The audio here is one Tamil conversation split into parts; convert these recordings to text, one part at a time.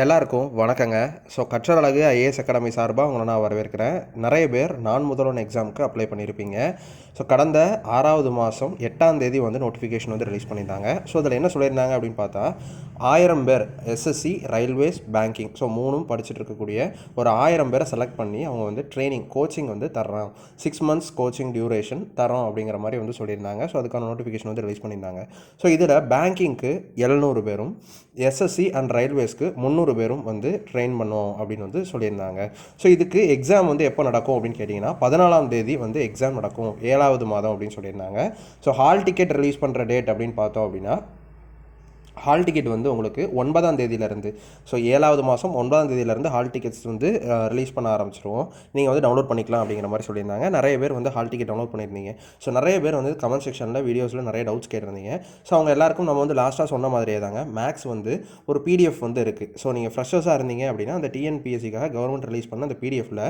எல்லாருக்கும் வணக்கங்க. ஸோ கற்றல் அழகு ஐஏஎஸ் அகாடமி சார்பாக உங்களை நான் வரவேற்கிறேன். நிறைய பேர் நான் முதல்வன் எக்ஸாமுக்கு அப்ளை பண்ணியிருப்பீங்க ஸோ கடந்த ஆறாவது மாதம் எட்டாம் தேதி வந்து நோட்டிஃபிகேஷன் வந்து ரிலீஸ் பண்ணியிருந்தாங்க. ஸோ அதில் என்ன சொல்லியிருந்தாங்க அப்படின்னு பார்த்தா ஆயிரம் பேர் எஸ்எஸ்சி ரயில்வேஸ் பேங்கிங் ஸோ மூணும் படிச்சுட்டு இருக்கக்கூடிய ஒரு ஆயிரம் பேரை செலக்ட் பண்ணி அவங்க வந்து ட்ரைனிங் கோச்சிங் வந்து தர்றோம் சிக்ஸ் மந்த்ஸ் கோச்சிங் டியூரேஷன் தரோம் அப்படிங்கிற மாதிரி வந்து சொல்லியிருந்தாங்க. ஸோ அதுக்கான நோட்டிஃபிகேஷன் வந்து ரிலீஸ் பண்ணியிருந்தாங்க. ஸோ இதில் பேங்கிங்க்கு எழுநூறு பேரும் எஸ்எஸ்சி அண்ட் ரயில்வேஸ்க்கு முந்நூறு பேரும் வந்து ட்ரெயின் பண்ணுவோம் அப்படின்னு வந்து சொல்லியிருந்தாங்க. ஸோ இதுக்கு எக்ஸாம் வந்து எப்போ நடக்கும் அப்படின்னு கேட்டிங்கன்னா பதினாலாம் தேதி வந்து எக்ஸாம் நடக்கும். ஏழாவது மாதம் அப்படின்னு சொல்லியிருந்தாங்க. ஸோ ஹால் டிக்கெட் ரிலீஸ் பண்ணுற டேட் அப்படின்னு பார்த்தோம் அப்படின்னா ஹால் டிக்கெட் வந்து உங்களுக்கு ஒன்பதாம் தேதியிலேருந்து ஸோ ஏழாவது மாதம் ஒன்பதாம் தேதியிலேருந்து ஹால் டிக்கெட்ஸ் வந்து ரிலீஸ் பண்ண ஆரம்பிச்சிருவோம். நீங்கள் வந்து டவுன்லோட் பண்ணிக்கலாம் அப்படிங்கிற மாதிரி சொல்லியிருந்தாங்க. நிறைய பேர் வந்து ஹால் டிக்கெட் டவுன்லோட் பண்ணியிருந்தீங்க. ஸோ நிறைய பேர் வந்து கமெண்ட் செக்ஷனில் வீடியோஸில் நிறைய டவுட்ஸ் கேட்டிருந்தீங்க. ஸோ அவங்க எல்லாருக்கும் நம்ம வந்து லாஸ்ட்டாக சொன்ன மாதிரியே தாங்க. மேக்ஸ் வந்து ஒரு பிடிஎஃப் வந்து இருக்குது ஸோ நீங்கள் ஃப்ரெஷர்ஸாக இருந்தீங்க அப்படின்னா அந்த டிஎன்பிஎஸ்சிக்காக கவர்மெண்ட் ரிலீஸ் பண்ண அந்த பிடிஎஃபில்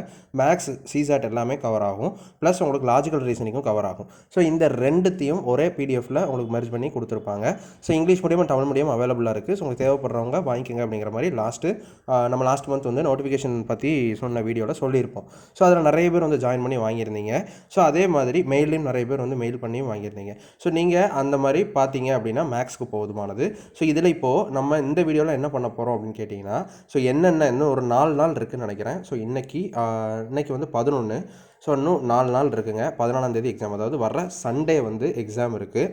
மேக்ஸ் சிசாட் எல்லாமே கவர் ஆகும். ப்ளஸ் உங்களுக்கு லாஜிக்கல் ரீசனிங்கும் கவர் ஆகும். ஸோ இந்த ரெண்டுத்தையும் ஒரே பிடிஎஃபில் உங்களுக்கு மெர்ஜ் பண்ணி கொடுத்துருப்பாங்க. ஸோ இங்கிலீஷ் மீடியம் தமிழ் முடியும் அவைலபிளாக இருக்குது ஸோ உங்களுக்கு தேவைப்படுறவங்க வாங்கிக்கோங்க அப்படிங்கிற மாதிரி லாஸ்ட்டு நம்ம லாஸ்ட் மந்த் வந்து நோட்டிஃபிகேஷன் பற்றி சொன்ன வீடியோவில் சொல்லியிருப்போம். ஸோ அதில் நிறைய பேர் வந்து ஜாயின் பண்ணி வாங்கியிருந்தீங்க. ஸோ அதே மாதிரி மெயிலையும் நிறைய பேர் வந்து மெயில் பண்ணியும் வாங்கியிருந்தீங்க. ஸோ நீங்கள் அந்த மாதிரி பார்த்தீங்க அப்படின்னா மேக்ஸ்க்கு போதுமானது. ஸோ இதில் இப்போது நம்ம இந்த வீடியோவில் என்ன பண்ண போகிறோம் அப்படின்னு கேட்டிங்கன்னா ஸோ என்னென்ன இன்னும் ஒரு நாலு நாள் இருக்குதுன்னு நினைக்கிறேன். ஸோ இன்றைக்கி இன்றைக்கி வந்து பதினொன்று ஸோ இன்னும் நாலு நாள் இருக்குங்க. பதினாலாம் தேதி எக்ஸாம் அதாவது வர்ற சண்டே வந்து எக்ஸாம் இருக்குது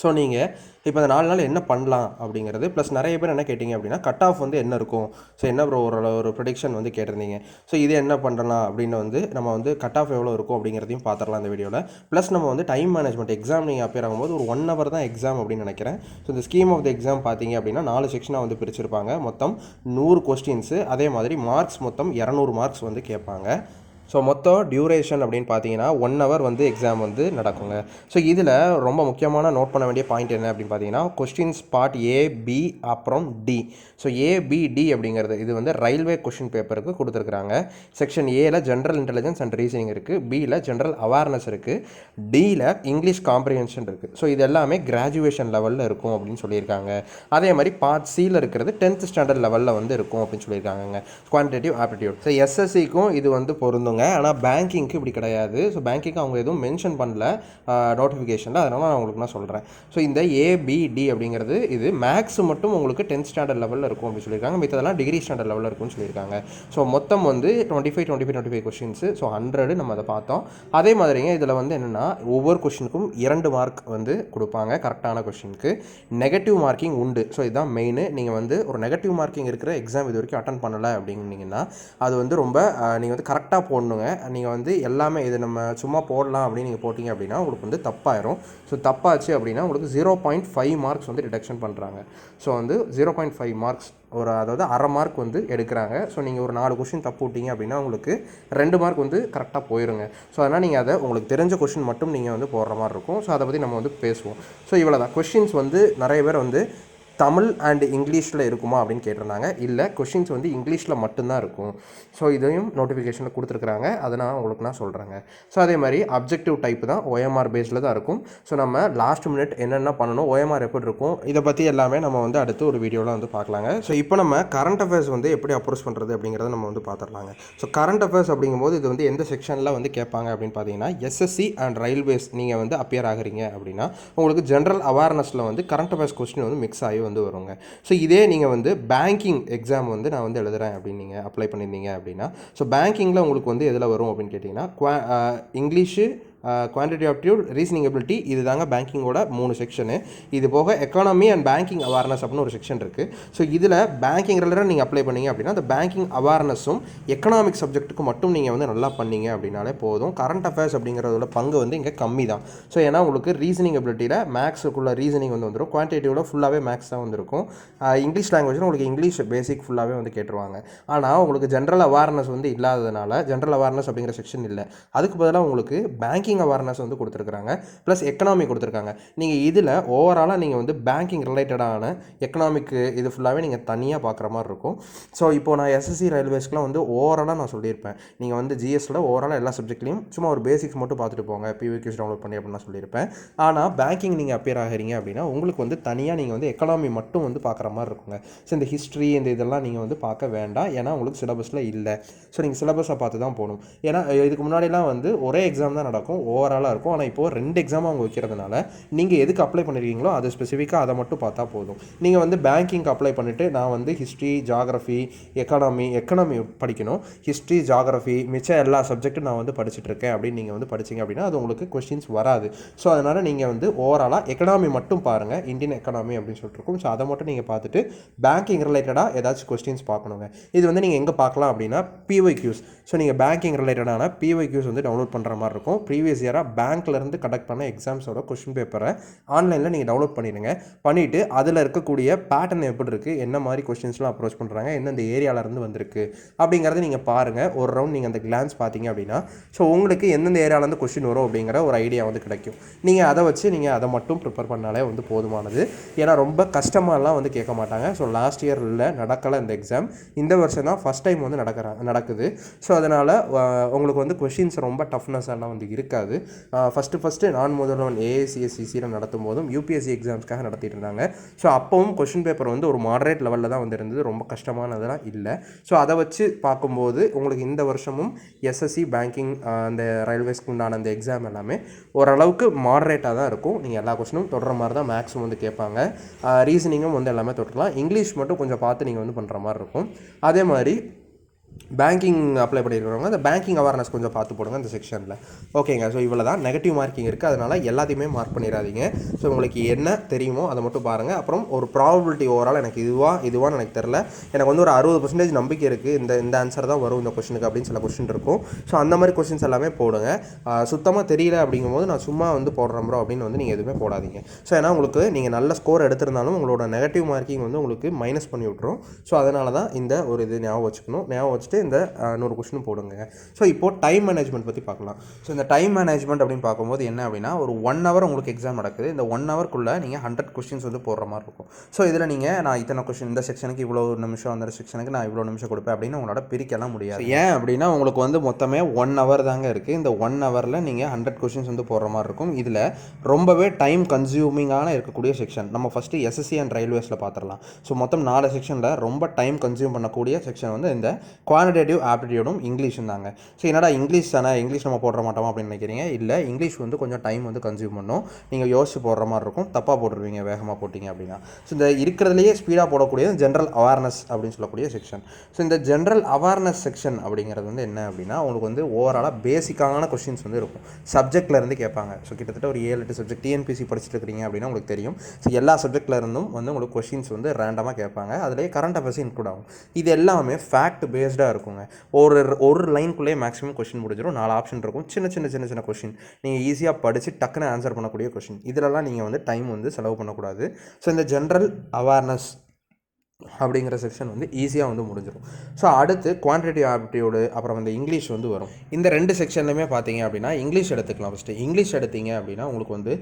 ஸோ நீங்கள் இப்போ இந்த நாலு நாள் என்ன பண்ணலாம் அப்படிங்கிறது ப்ளஸ் நிறைய பேர் என்ன கேட்டிங்க அப்படின்னா கட் ஆஃப் வந்து என்ன இருக்கும்? ஸோ என்ன ப்ரோ ஒரு ஒரு ப்ரொடிக்ஷன் வந்து கேட்டிருந்தீங்க. ஸோ இது என்ன பண்ணலாம் அப்படின்னு வந்து நம்ம வந்து கட் ஆஃப் எவ்வளோ இருக்கும் அப்படிங்கிறதையும் பார்த்துடலாம் இந்த வீடியோவில் ப்ளஸ் நம்ம வந்து டைம் மேனேஜ்மெண்ட் எக்ஸாம் நீங்கள் அப்பியர் ஆகும்போது ஒரு ஒன் ஹவர் தான் எக்ஸாம் அப்படின்னு நினைக்கிறேன். ஸோ இந்த ஸ்கீம் ஆஃப் த எக்ஸாம் பார்த்தீங்க அப்படின்னா நாலு செக்ஷனாக வந்து பிரிச்சிருப்பாங்க. மொத்தம் நூறு கொஸ்டின்ஸு அதே மாதிரி மார்க்ஸ் மொத்தம் இரநூறு மார்க்ஸ் வந்து கேட்பாங்க. ஸோ மொத்தம் டியூரேஷன் அப்படின்னு பார்த்தீங்கன்னா ஒன் ஹவர் வந்து எக்ஸாம் வந்து நடக்குங்க. ஸோ இதில் ரொம்ப முக்கியமான நோட் பண்ண வேண்டிய பாயிண்ட் என்ன அப்படின்னு பார்த்தீங்கன்னா கொஸ்டின்ஸ் பார்ட் ஏ பி அப்புறம் D so A B D அப்படிங்கிறது இது வந்து ரயில்வே கொஷின் பேப்பருக்கு கொடுத்துருக்குறாங்க. செக்ஷன் ஏல ஜென்ரல் இன்டெலிஜென்ஸ் அண்ட் ரீசனிங் இருக்குது பியில் ஜென்ரல் அவேர்னஸ் இருக்குது டியில் இங்கிலீஷ் காம்ப்ரிஹென்ஷன் இருக்குது ஸோ இது எல்லாமே கிராஜுவேஷன் லெவலில் இருக்கும் அப்படின்னு சொல்லியிருக்காங்க. அதே மாதிரி பார்ட் சியில் இருக்கிறது டென்த் ஸ்டாண்டர்ட் லெவலில் வந்து இருக்கும் அப்படின்னு சொல்லியிருக்காங்க குவான்டிட்டிவ் ஆப்டிடியூட் ஸோ எஸ்எஸ்சிக்கும் இது வந்து பொருந்தும். பொருந்துங்க ஆனால் பேங்கிங்க்கு இப்படி கிடையாது. ஸோ பேங்கிங்க்கு அவங்க எதுவும் மென்ஷன் பண்ணல. நோட்டிஃபிகேஷனில் அதனால் நான் உங்களுக்கு நான் சொல்கிறேன் ஸோ இந்த ஏபிடி அப்படிங்கிறது இது மேக்ஸ் மட்டும் உங்களுக்கு டென்த் ஸ்டாண்டர்ட் லெவலில் இருக்கும் அப்படின்னு சொல்லியிருக்காங்க. மித்ததெல்லாம் டிகிரி ஸ்டாண்டர்ட் லெவலில் இருக்கும்னு சொல்லியிருக்காங்க. ஸோ மொத்தம் வந்து twenty five twenty five twenty five questions so hundred நம்ம அதை பார்த்தோம். அதே மாதிரிங்க இதில் வந்து என்னென்னா ஒவ்வொரு கொஷினுக்கும் இரண்டு மார்க் வந்து கொடுப்பாங்க கரெக்டான கொஷினுக்கு நெகட்டிவ் மார்க்கிங் உண்டு. ஸோ இதுதான் மெயின் நீங்கள் வந்து ஒரு நெகட்டிவ் மார்க்கிங் இருக்கிற எக்ஸாம் இது வரைக்கும் அட்டன் பண்ணலை அப்படின்னீங்கன்னா அது வந்து ரொம்ப நீங்கள் வந்து கரெக்டாக பண்ணுங்க நீங்கள் வந்து எல்லாமே இது நம்ம சும்மா போடலாம் அப்படின்னு நீங்கள் போட்டிங்க அப்படின்னா உங்களுக்கு வந்து தப்பாயிரும். ஸோ தப்பாச்சு அப்படின்னா உங்களுக்கு ஜீரோ பாயிண்ட் ஃபைவ் மார்க்ஸ் வந்து டிடக்ஷன் பண்ணுறாங்க ஸோ வந்து ஜீரோ பாயிண்ட் ஃபைவ் மார்க்ஸ் ஒரு அதாவது அரை மார்க் வந்து எடுக்கிறாங்க. ஸோ நீங்கள் ஒரு நாலு கொஷின் தப்பு விட்டீங்க அப்படின்னா உங்களுக்கு ரெண்டு மார்க் வந்து கரெக்டாக போயிருங்க. ஸோ அதனால் நீங்கள் அதை உங்களுக்கு தெரிஞ்ச கொஷின் மட்டும் நீங்கள் வந்து போடுற மாதிரி இருக்கும். ஸோ அதை பற்றி நம்ம வந்து பேசுவோம். ஸோ இவ்வளோ தான் கொஷின்ஸ் வந்து நிறைய பேர் வந்து தமிழ் அண்ட் இங்கிலீஷில் இருக்குமா அப்படின்னு கேட்டிருந்தாங்க. இல்லை கொஷின்ஸ் வந்து இங்கிலீஷில் மட்டும்தான் இருக்கும். ஸோ இதையும் நோட்டிஃபிகேஷனில் கொடுத்துருக்குறாங்க. அதை நான் உங்களுக்கு நான் சொல்கிறேங்க ஸோ அதே மாதிரி அப்ஜெக்டிவ் டைப் தான் ஓஎம்ஆர் பேஸில் தான் இருக்கும். ஸோ நம்ம லாஸ்ட் மினிட் என்னென்ன பண்ணணும் ஓஎம்ஆர் எப்படி இருக்கும் இதை பற்றி எல்லாமே நம்ம வந்து அடுத்து ஒரு வீடியோவில் வந்து பார்க்கலாங்க. ஸோ இப்போ நம்ம கரண்ட் அஃபேர்ஸ் வந்து எப்படி அப்ரோச் பண்ணுறது அப்படிங்கிறத நம்ம வந்து பார்த்துடலாங்க. ஸோ கரண்ட் அஃபேர்ஸ் அப்படிங்கும்போது இது வந்து எந்த செக்ஷனில் வந்து கேட்பாங்க அப்படின்னு பார்த்தீங்கன்னா எஸ்எஸ்சி அண்ட் ரயில்வேஸ் நீங்கள் வந்து அப்பியர் ஆகுறீங்க அப்படின்னா உங்களுக்கு ஜென்ரல் அவேர்னஸில் வந்து கரண்ட் அஃபேர்ஸ் கொஸ்டின் வந்து மிக்ஸ் ஆகி வந்து வருங்க. ஸோ இதே நீங்கள் வந்து பேங்கிங் எக்ஸாம் வந்து நான் வந்து எழுதுகிறேன் அப்படின்னு நீங்கள் அப்ளை பண்ணியிருந்தீங்க அப்படின்னா ஸோ பேங்கிங்கில் உங்களுக்கு வந்து எதில் வரும் அப்படின்னு கேட்டிங்கன்னா குவா English quantity aptitude reasoning ability இது தாங்க பேங்கிங்கோட மூணு செக்ஷனு இது போக எக்கானமி அண்ட் பேங்கிங் அவேர்னஸ் அப்படின்னு ஒரு செக்ஷன் இருக்குது ஸோ இதில் பேங்கிங் ரிலேட்டட் நீங்கள் அப்ளை பண்ணீங்க அப்படின்னா அந்த பேங்கிங் அவேர்னஸும் எக்கனாமிக் சப்ஜெக்ட்டுக்கு மட்டும் நீங்கள் வந்து நல்லா பண்ணீங்க அப்படின்னாலே போதும். கரண்ட் அஃபேர்ஸ் அப்படிங்கிறதோட பங்கு வந்து இங்கே கம்மி தான். ஸோ ஏன்னா உங்களுக்கு ரீசனிங் எபிலிட்டியில் மேக்ஸுக்குள்ள ரீசனிங் வந்து வந்துடும் குவான்டிட்டியோட ஃபுல்லாகவே மேக்ஸ் தான் வந்திருக்கும். இங்கிலீஷ் லாங்குவேஜில் உங்களுக்கு இங்கிலீஷ் பேசிக் ஃபுல்லாகவே வந்து கேட்டுருவாங்க. ஆனால் உங்களுக்கு ஜென்ரல் அவேர்னஸ் வந்து இல்லாததுனால ஜென்ரல் அவேர்னஸ் அப்படிங்கிற செக்ஷன் இல்லை. அதுக்கு பதிலாக உங்களுக்கு பேங்கிங் பேங்கிங் அவேர்னஸ் வந்து கொடுத்துருக்குறாங்க. ப்ளஸ் எக்கனாமி கொடுத்துருக்காங்க. நீங்கள் இதில் ஓவராலாக நீங்கள் வந்து பேங்கிங் ரிலேட்டடான எக்கனாமிக்கு இது ஃபுல்லாகவே நீங்கள் தனியாக பார்க்குற மாதிரி இருக்கும். ஸோ இப்போ நான் எஸ்எஸ்சி ரயில்வேஸ்க்குலாம் வந்து ஓவராலாக நான் சொல்லியிருப்பேன். நீங்கள் வந்து ஜிஎஸ்சில் ஓவராலாக எல்லா சப்ஜெக்ட்லையும் சும்மா ஒரு பேசிக்ஸ் மட்டும் பார்த்துட்டு போங்க. பிவிக்யூஸ் டவுன்லோட் பண்ணி அப்படின்னு நான் சொல்லியிருப்பேன். ஆனால் பேங்கிங் நீங்கள் அப்பியர் ஆகிறீங்க அப்படின்னா உங்களுக்கு வந்து தனியாக நீங்கள் வந்து எக்கனாமி மட்டும் வந்து பார்க்குற மாதிரி இருக்குங்க. ஸோ இந்த ஹிஸ்ட்ரி இந்த இதெல்லாம் நீங்கள் வந்து பார்க்க வேண்டாம். ஏன்னா உங்களுக்கு சிலபஸில் இல்லை. ஸோ நீங்கள் சிலபஸை பார்த்து தான் போகணும். ஏன்னா இதுக்கு முன்னாடிலாம் வந்து ஒரே எக்ஸாம் தான் நடக்கும். ஓவராலாக இருக்கும். ஆனால் இப்போது ரெண்டு எக்ஸாம் அவங்க வைக்கிறதுனால நீங்கள் எதுக்கு அப்ளை பண்ணியிருக்கீங்களோ அது ஸ்பெசிஃபிக்காக அதை மட்டும் பார்த்தா போதும். நீங்கள் வந்து பேங்கிங் அப்ளை பண்ணிவிட்டு நான் வந்து ஹிஸ்ட்ரி ஜாகிரஃபி எக்கானமி எக்கனாமி படிக்கணும். ஹிஸ்ட்ரி ஜாகிரஃபி மிச்சம் எல்லா சப்ஜெக்ட்டும் நான் வந்து படிச்சுட்ருக்கேன் அப்படின்னு நீங்கள் வந்து படிச்சீங்க அப்படின்னா அது உங்களுக்கு கொஸ்டின்ஸ் வராது. ஸோ அதனால் நீங்கள் வந்து ஓவராலாக எக்கனாமி மட்டும் பாருங்கள் இந்தியன் எக்கனாமி அப்படின்னு சொல்லிட்டுருக்கும் ஸோ அதை மட்டும் நீங்கள் பார்த்துட்டு பேங்கிங் ரிலேட்டடாக ஏதாச்சும் கொஸ்டின்ஸ் பார்க்கணுங்க. இது வந்து நீங்கள் எங்கே பார்க்கலாம் அப்படின்னா பிஒய்க்யூஸ் ஸோ நீங்கள் பேங்கிங் ரிலேட்டடான பிஒய்க்யூஸ் வந்து டவுன்லோட் பண்ணுற மாதிரி இருக்கும். ப்ரீவியஸ் இயராக பேங்க்லேருந்து கண்டக்ட் பண்ண எக்ஸாம்ஸோட கொஷின் பேப்பரை ஆன்லைனில் நீங்கள் டவுன்லோட் பண்ணிடுங்க. பண்ணிவிட்டு அதில் இருக்கக்கூடிய பேட்டர்ன் எப்படி இருக்குது என்ன மாதிரி கொஷின்ஸ்லாம் அப்ரோச் பண்ணுறாங்க எந்தெந்த ஏரியாவிலேருந்து வந்திருக்கு அப்படிங்கிறத நீங்கள் பாருங்கள் ஒரு ரவுண்ட் நீங்கள் அந்த கிளான்ஸ் பார்த்தீங்க அப்படின்னா ஸோ உங்களுக்கு எந்தெந்த ஏரியாவிலேருந்து கொஷின் வரும் அப்படிங்கிற ஒரு ஐடியா வந்து கிடைக்கும். நீங்கள் அதை வச்சு நீங்கள் அதை மட்டும் ப்ரிப்பேர் பண்ணாலே வந்து போதுமானது. ஏன்னா ரொம்ப கஷ்டமாலாம் வந்து கேட்க மாட்டாங்க. ஸோ லாஸ்ட் இயரில் நடக்கலை இந்த எக்ஸாம் இந்த வருஷம் தான் ஃபஸ்ட் டைம் வந்து நடக்கிற நடக்குது. ஸோ அதனால் உங்களுக்கு வந்து கொஷின்ஸ் ரொம்ப டஃப்னஸ் எல்லாம் வந்து இருக்காது. ஃபஸ்ட்டு ஃபஸ்ட்டு நான் முதல்வன் ஏஏசிஎஸ்சிசியில் நடத்தும் போதும் யூபிஎஸ்சி எக்ஸாம்ஸ்க்காக நடத்திட்டு இருந்தாங்க. ஸோ அப்போவும் கொஷின் பேப்பர் வந்து ஒரு மாடரேட் லெவலில் தான் வந்து இருந்தது ரொம்ப கஷ்டமானதெல்லாம் இல்லை. ஸோ அதை வச்சு பார்க்கும்போது உங்களுக்கு இந்த வருஷமும் எஸ்எஸ்சி பேங்கிங் அந்த ரயில்வேஸ்க்கு உண்டான அந்த எக்ஸாம் எல்லாமே ஓரளவுக்கு மாடரேட்டாக தான் இருக்கும். நீங்கள் எல்லா கொஸ்டினும் தொடர மாதிரி தான் மேக்ஸும் வந்து கேட்பாங்க. ரீசனிங்கும் வந்து எல்லாமே தொடரலாம். இங்கிலீஷ் மட்டும் கொஞ்சம் பார்த்து நீங்கள் வந்து பண்ணுற மாதிரி இருக்கும். அதே மாதிரி பேங்கிங் அப்ளை பண்ணியிருக்கிறவங்க அந்த பேங்கிங் அவேர்னஸ் கொஞ்சம் பார்த்து போடுங்க இந்த செக்ஷனில் ஓகேங்க ஸோ இவ்வளோ தான் நெகட்டிவ் மார்க்கிங் இருக்குது அதனால் எல்லாத்தையுமே மார்க் பண்ணிடாதீங்க. ஸோ உங்களுக்கு என்ன தெரியுமோ அதை மட்டும் பாருங்கள் அப்புறம் ஒரு ப்ராபபிலிட்டி ஓவரால் எனக்கு இதுவாக இதுவான்னு எனக்கு தெரில எனக்கு வந்து ஒரு அறுபது பர்சன்டேஜ் நம்பிக்கை இருக்குது இந்த இந்த ஆன்சர் தான் வரும் இந்த கொஷனுக்கு அப்படின்னு சில கொஷின் இருக்கும். ஸோ அந்த மாதிரி கொஷின்ஸ் எல்லாமே போடுங்க. சுத்தமாக தெரியல அப்படிங்கும்போது நான் சும்மா வந்து போடுறேன் ப்ரோ அப்படின்னு வந்து நீங்கள் எதுவுமே போடாதீங்க. ஸோ ஏன்னா உங்களுக்கு நீங்கள் நல்ல ஸ்கோர் எடுத்திருந்தாலும் உங்களோட நெகட்டிவ் மார்க்கிங் வந்து உங்களுக்கு மைனஸ் பண்ணி விட்ரும் ஸோ அதனால தான் இந்த ஒரு இது ஞாபகம் வச்சுக்கணும். ஞாபகம் வச்சுட்டு இந்த நூறு கொஸ்டின் போடுங்க. ஸோ இப்போது டைம் மேனேஜ்மெண்ட் பற்றி பார்க்கலாம். ஸோ இந்த டைம் மேனேஜ்மெண்ட் அப்படின்னு பார்க்கும்போது என்ன அப்படின்னா ஒரு ஒன் ஹவர் உங்களுக்கு எக்ஸாம் நடக்குது. இந்த ஒன் ஹவர்க்குள்ளே நீங்கள் ஹண்ட்ரட் கொஸ்டின்ஸ் வந்து போடுற மாதிரி இருக்கும். ஸோ இதில் நீங்கள் நான் இத்தனை கொஸ்டின் இந்த செக்ஷனுக்கு இவ்வளோ நிமிஷம் அந்த செக்ஷனுக்கு நான் இவ்வளோ நிமிஷம் கொடுப்பேன் அப்படின்னு உங்களோட பிரிக்கலாம் முடியாது. ஏன் அப்படின்னா உங்களுக்கு வந்து மொத்தமே ஒன் ஹவர் தாங்க இருக்குது இந்த ஒன் ஹவரில் நீங்கள் ஹண்ட்ரட் கொஷின்ஸ் வந்து போடுற மாதிரி இருக்கும். இதில் ரொம்பவே டைம் கன்சியூமிங்கான இருக்கக்கூடிய செக்ஷன் நம்ம ஃபஸ்ட்டு எஸ்எஸ்சி அண்ட் ரயில்வேஸில் பார்த்துடலாம். ஸோ மொத்தம் நாலு செக்ஷனில் ரொம்ப டைம் கன்சியூம் பண்ணக்கூடிய செக்ஷன் வந்து இந்த குவான்டிடேட்டிவ் ஆப்டிடியூடும் இங்கிலீஷும் தாங்க. ஸோ என்னடா இங்கிலீஷ் தானே? இங்கிலீஷ் நம்ம போடுற மாட்டோமா அப்படின்னு நினைக்கிறீங்க? இல்லை இங்கிலீஷ் வந்து கொஞ்சம் டைம் வந்து கன்சியூம் பண்ணும். நீங்கள் யோசிச்சு போடுற மாதிரி இருக்கும். தப்பாக போட்டுருவீங்க வேகமாக போட்டிங்க அப்படின்னா. ஸோ இந்த இருக்கிறதுலையே ஸ்பீடாக போடக்கூடியது ஜென்ரல் அவேர்னஸ் அப்படின்னு சொல்லக்கூடிய செக்ஷன் ஸோ இந்த ஜென்ரல் அவேர்னஸ் செக்ஷன் அப்படிங்கிறது வந்து என்ன அப்படின்னா உங்களுக்கு வந்து ஓவராலாக பேசிக்கான கொஷின்ஸ் வந்து இருக்கும். சப்ஜெக்ட்லேருந்து கேட்பாங்க. ஸோ கிட்டத்தட்ட ஒரு ஏழு எட்டு சப்ஜெக்ட் டிஎன்பிசி படிச்சுட்டு இருக்கிறீங்க அப்படின்னா உங்களுக்கு தெரியும். ஸோ எல்லா சப்ஜெக்ட்லேருந்தும் வந்து உங்களுக்கு கொஷின்ஸ் வந்து ரேண்டமாக கேட்பாங்க. அதுலேயே கரண்ட் அஃபேர்ஸ் இன்க்ளூட் ஆகும். இது எல்லாமே ஃபேக்ட் பேஸ்டாக இருக்குங்க. ஒரு ஒரு லைனுக்குள்ளேயே மேக்ஸிமம் கொஸ்டின் முடிஞ்சிடும் நாலு ஆப்ஷன் இருக்கும். சின்ன சின்ன சின்ன சின்ன கொஷின் நீங்கள் ஈஸியாக படித்து டக்குன்னு ஆன்சர் பண்ணக்கூடிய கொஷின் இதிலலாம் நீங்கள் வந்து டைம் வந்து செலவு பண்ணக்கூடாது. ஸோ இந்த ஜென்ரல் அவேர்னஸ் அப்படிங்கிற செக்ஷன் வந்து ஈஸியாக வந்து முடிஞ்சிடும் ஸோ அடுத்து குவான்டிட்டி ஆப்டியூடு அப்புறம் வந்து இங்கிலீஷ் வந்து வரும். இந்த ரெண்டு செக்ஷன்லையுமே பார்த்தீங்க அப்படின்னா இங்கிலீஷ் எடுத்துக்கலாம் ஃபஸ்ட்டு இங்கிலீஷ் எடுத்தீங்க அப்படின்னா உங்களுக்கு வந்து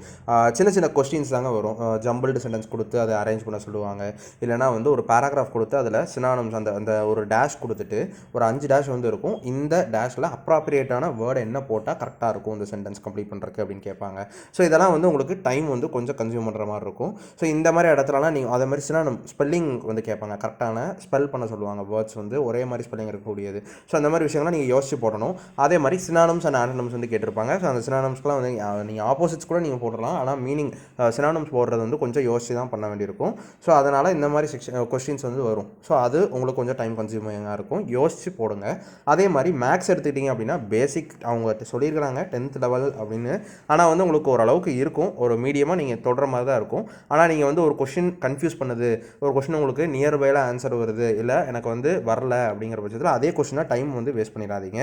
சின்ன சின்ன கொஸ்டின்ஸ் தாங்க வரும். ஜம்பிள்டு சென்டென்ஸ் கொடுத்து அதை அரேஞ்ச் பண்ண சொல்லுவாங்க. இல்லைனா வந்து ஒரு பேராகிராஃப் கொடுத்து அதில் சினானம்ஸ் அந்த அந்த ஒரு டேஷ் கொடுத்துட்டு ஒரு அஞ்சு டேஷ் வந்து இருக்கும். இந்த டேஷில் அப்ராப்ரியேட்டான வேர்டு என்ன போட்டால் கரெக்டாக இருக்கும் இந்த சென்டென்ஸ் கம்ப்ளீட் பண்ணுறதுக்கு அப்படின்னு கேட்பாங்க. ஸோ இதெல்லாம் வந்து உங்களுக்கு டைம் வந்து கொஞ்சம் கன்சியூம் பண்ணுற மாதிரி இருக்கும். ஸோ இந்த மாதிரி இடத்துலலாம் நீங்கள் அதே மாதிரி சினானம் ஸ்பெல்லிங் வந்து கேட்பாங்க. கரெக்டான ஸ்பெல் பண்ண சொல்லுவாங்க. வேர்ட்ஸ் வந்து ஒரே மாதிரி ஸ்பெல்லிங் இருக்கக்கூடியது. ஸோ அந்த மாதிரி விஷயங்கள்லாம் நீங்கள் யோசிச்சு போடணும். அதே மாதிரி சினானம்ஸ் அண்ட் ஆண்டனம்ஸ் வந்து கேட்டிருப்பாங்க. ஸோ அந்த சினானம்ஸ்க்குலாம் வந்து நீங்கள் ஆப்போசிட்ஸ் கூட நீங்கள் போடலாம் ஆனால் மீனிங் சினானம்ஸ் போடுறது வந்து கொஞ்சம் யோசிச்சு தான் பண்ண வேண்டியிருக்கும். ஸோ அதனால் இந்த மாதிரி செக்ஷன் கொஸ்டின்ஸ் வந்து வரும். ஸோ அது உங்களுக்கு கொஞ்சம் டைம் கன்சியூமிங்காக இருக்கும். யோசிச்சு போடுங்க. அதே மாதிரி மேக்ஸ் எடுத்துக்கிட்டிங்க அப்படின்னா பேசிக் அவங்க சொல்லியிருக்கிறாங்க. டென்த் லெவல் அப்படின்னு. ஆனால் வந்து உங்களுக்கு ஓரளவுக்கு இருக்கும். ஒரு மீடியமாக நீங்கள் தொடர மாதிரி தான் இருக்கும். ஆனால் நீங்கள் வந்து ஒரு கொஷின் கன்ஃபியூஸ் பண்ணுது ஒரு கொஷின் உங்களுக்கு நியர்பையில் ஆன்சர் வருது இல்லை எனக்கு வந்து வரல அப்படிங்கிற பட்சத்தில் அதே கொஷினாக டைம் வந்து வேஸ்ட் பண்ணிடாதீங்க.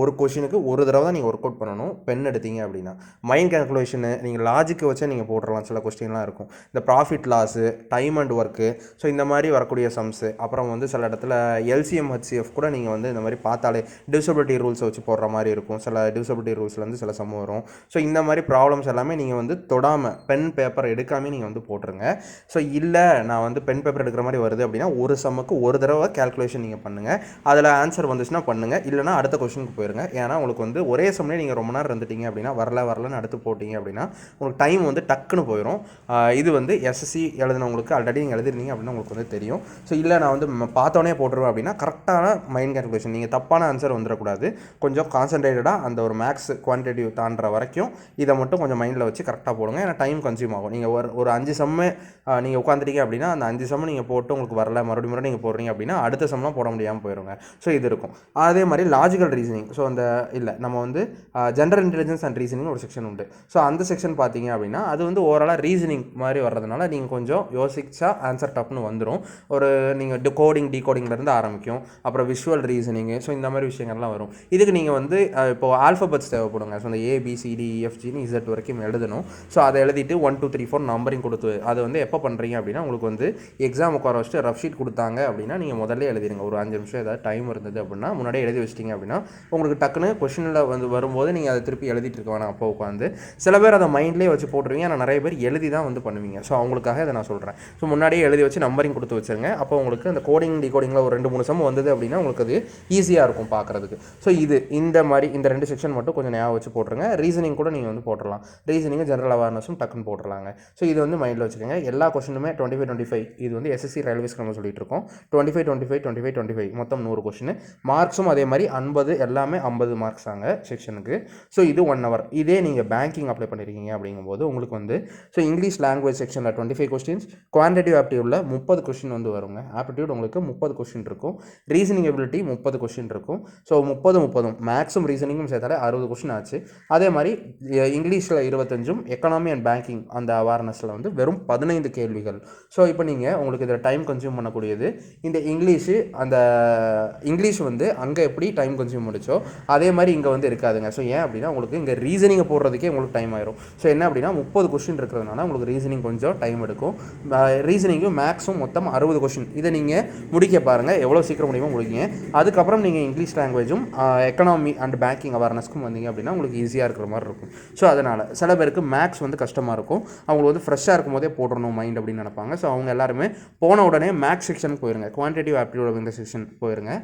ஒரு கொஷினுக்கு ஒரு தடவை தான் நீங்கள் ஒர்க் அவுட் பண்ணணும் பென் எடுத்தீங்க அப்படின்னா. மைண்ட் கேல்குலேஷனு நீங்கள் லாஜிக்கை வச்சே நீங்கள் போட்டுடலாம் சில கொஸ்டின்லாம் இருக்கும். இந்த profit loss time and work so இந்த மாதிரி வரக்கூடிய சம்ஸு அப்புறம் வந்து சில இடத்துல எல்சிஎம் ஹெச்சிஎஃப் கூட நீங்கள் வந்து இந்த மாதிரி பார்த்தாலே டிசபிலிட்டி ரூல்ஸை வச்சு போடுற மாதிரி இருக்கும். சில டிசபிலிட்டி ரூல்ஸ்லேருந்து சில சம்மம் வரும். ஸோ இந்த மாதிரி ப்ராப்ளம்ஸ் எல்லாமே நீங்கள் வந்து தொடாமல் பென் பேப்பர் எடுக்காமே நீங்கள் வந்து போட்டுருங்க. ஸோ இல்லை நான் வந்து பென் பேப்பர் எடுக்கிற மாதிரி வருது அப்படின்னா ஒரு சம்முக்கு ஒரு தடவை கேல்குலேஷன் நீங்கள் பண்ணுங்கள் அதில் ஆன்சர் வந்துச்சுன்னா பண்ணுங்கள் இல்லைனா அடுத்த கொஷனுக்கு போயிருங்க. ஏன்னா உங்களுக்கு வந்து ஒரே சம்மே நீங்கள் ரொம்ப நேரம் இருந்துட்டீங்க அப்படின்னா வரல வரலன்னு அடுத்து போட்டிங்க அப்படின்னா உங்களுக்கு டைம் வந்து டக்குன்னு போயிடும் இது வந்து எஸ்எஸ்சி எழுதினவங்களுக்கு ஆல்ரெடி நீங்கள் எழுதிருந்தீங்க அப்படின்னா உங்களுக்கு வந்து தெரியும். ஸோ இல்லை நான் வந்து ம- பார்த்தோன்னே போட்டுருவேன் அப்படின்னா கரெக்டான மைண்ட் கேல்குலேஷன் நீங்கள் தப்பான ஆன்சர் வந்துடக்கூடாது. கொஞ்சம் கான்சன்ட்ரேட்டடாக அந்த ஒரு மேக்ஸ் குவான்டிட்டிவ் தாண்டுற வரைக்கும் இதை மட்டும் கொஞ்சம் மைண்டில் வச்சு கரெக்டாக போடுங்க. ஏன்னா டைம் கன்சியூம் ஆகும். நீங்கள் ஒரு ஒரு அஞ்சு செம்மு நீங்கள் உட்காந்துட்டீங்க அப்படின்னா அந்த அஞ்சு செம்மு நீங்கள் போட்டு உங்களுக்கு வரல மறுபடியும் மறுபடியும் நீங்கள் போடுறீங்க அப்படின்னா அடுத்த சம்லாம் போட முடியாமல் போயிடுங்க ஸோ இது இருக்கும். அதே மாதிரி லாஜிக்கல் ரீசனிங் ஸோ அந்த இல்லை நம்ம வந்து ஜென்ரல் இன்டெலிஜென்ஸ் அண்ட் ரீசனிங் ஒரு செக்ஷன் உண்டு. ஸோ அந்த செக்ஷன் பார்த்தீங்க அப்படின்னா அது வந்து ஓவராலாக ரீசனிங் மாதிரி வர்றதுனால நீங்கள் கொஞ்சம் யோசிச்சா ஆன்சர் டப்னு வந்துடும் ஒரு நீங்கள் டிகோடிங் டிகோடிங்லேருந்து ஆரம்பிக்கும். அப்புறம் விஷுவல் ரீசனிங்கு ஸோ இந்த மாதிரி விஷயங்கள்லாம் வரும். இதுக்கு நீங்கள் வந்து இப்போது இப்போ ஆல்ஃபபெட்ஸ் தேவைப்படுங்க. ஸோ இந்த ஏபிசிடி இஎஃப்ஜின்னு இசட் வரைக்கும் எழுதணும். ஸோ அதை எழுதிட்டு one two three four numbering கொடுத்து அது வந்து எப்போ பண்ணுறீங்க அப்படின்னா உங்களுக்கு வந்து எக்ஸாம் உட்கார ஃபஸ்ட்டு ரஃப் ஷீட் கொடுத்தாங்க அப்படின்னா நீங்கள் முதல்ல எழுதிடுங்க. ஒரு அஞ்சு நிமிஷம் ஏதாவது டைம் இருந்தது அப்படின்னா முன்னாடியே எழுதி வச்சிட்டிங்க அப்படின்னா உங்களுக்கு டக்குன்னு கொஷினில் வந்து வரும்போது நீங்கள் அதை திருப்பி எழுதிட்டு இருக்க வேணாம். அப்போ உட்காந்து சில பேர் அதை மைண்ட்லேயே வச்சு போட்டுருவீங்க. ஆனால் நிறைய பேர் எழுதி தான் வந்து பண்ணுவீங்க. ஸோ அவங்களுக்காக இதை நான் சொல்கிறேன் ஸோ முன்னாடியே எழுதி வச்சு நம்பரிங் கொடுத்து வச்சிருங்க. அப்போ உங்களுக்கு அந்த கோடிங் டிகோடிங்கில் ஒரு ரெண்டு மூணு சம் வந்தது அப்படின்னா உங்களுக்கு அது ஈஸியாக இருக்கும் பார்க்குறதுக்கு. ஸோ இது இந்த மாதிரி இந்த ரெண்டு செக்ஷன் மட்டும் கொஞ்சம் ஞாபகம் வச்சு போட்டுருங்க. ரீசனிங் கூட நீங்கள் வந்து போட்டுடலாம் ரீசனிங் ஜென்ரல் அவேர்னஸும் டக்குன்னு போட்டுடலாங்க ஸோ இது வந்து மைண்டில் வச்சுக்கோங்க. எல்லா கொஸ்டினுமே டுவெண்ட்டி ஃபைவ் டுவெண்ட்டி ஃபைவ் இது வந்து எஸ்எஸ்சி ரயில்வேஸ்க்கு நம்ம சொல்லிட்டு இருக்கோம் twenty five twenty five twenty five twenty five மொத்தம் நூறு கொஷின் மார்க்ஸும் அதே மாதிரி ஐம்பது எல்லாமே ஐம்பது மார்க்ஸ் தாங்க செக்ஷனுக்கு ஸோ இது ஒன் ஹவர் இதே நீங்கள் பேங்கிங் அப்ளை பண்ணியிருக்கீங்க அப்படிங்கும்போது உங்களுக்கு வந்து ஸோ இங்கிலீஷ் லாங்குவேஜ் செக்ஷனில் டுவெண்ட்டி ஃபைவ் கொஸ்டின்ஸ் குவான்டிட்டிவ் ஆப்டியூடில் முப்பது கொஸ்டின் வந்து வருங்க. ஆப்டிடியூட் உங்களுக்கு முப்பது கொஸ்டின் இருக்கும். ரீசனிங் எபிலிட்டி முப்பது கொஸ்டின் இருக்கும். ஸோ முப்பது முப்பதும். மேக்ஸும் ரீசனிங்கும் சேர்த்தாலே அறுபது கொஸ்டின் ஆச்சு. அதே மாதிரி இங்கிலீஷில் இருபத்தஞ்சும் எக்கனாமி அண்ட் பேங்கிங் அந்த அவேர்னஸில் வந்து வெறும் பதினைந்து கேள்விகள். ஸோ இப்போ நீங்கள் உங்களுக்கு இதில் டைம் கன்சியூம் பண்ணக்கூடியது. இந்த இங்கிலீஷு அந்த இங்கிலீஷ் வந்து அங்கே எப்படி டைம் கன்சியூம் முடிச்சோ அதே மாதிரி இங்கே வந்து இருக்காதுங்க. ஸோ ஏன் அப்படின்னா உங்களுக்கு இங்கே ரீசனிங்கை போடுறதுக்கே உங்களுக்கு டைம் ஆயிரும். ஸோ என்ன அப்படின்னா முப்பது கொஸ்டின் இருக்கிறதுனால உங்களுக்கு ரீசனிங் கொஞ்சம் டைம் எடுக்கும். ரீசனிங்கும் மேக்ஸும் மொத்தம் அறுபது கொஸ்டின் இதை நீங்கள் முடிக்க பாருங்கள் எவ்வளோ சீக்கிரம் முடியுமோ முடிங்க. அதுக்கப்புறம் நீங்கள் இங்கிலீஷ் லாங்குவேஜும் எக்கனாமி அண்ட் பேங்கிங் அவேர்னஸ்க்கும் வந்தீங்க அப்படின்னா உங்களுக்கு ஈஸியாக இருக்கிற மாதிரி இருக்கும். ஸோ அதனால் சில பேருக்கு மேக்ஸ் வந்து கஷ்டமாக இருக்கும். அவங்களுக்கு வந்து ஃப்ரெஷ்ஷாக இருக்கும் போதே போடணும் மைண்ட் அப்படின்னு நினைப்பாங்க. ஸோ அவங்க எல்லாருமே போன உடனே மேக்ஸ் செக்ஷனுக்கு போயிருங்க. குவான்டிட்டிவ் ஆப்டிடியூட் அப்படிங்கிற செக்ஷன் போயிருங்க.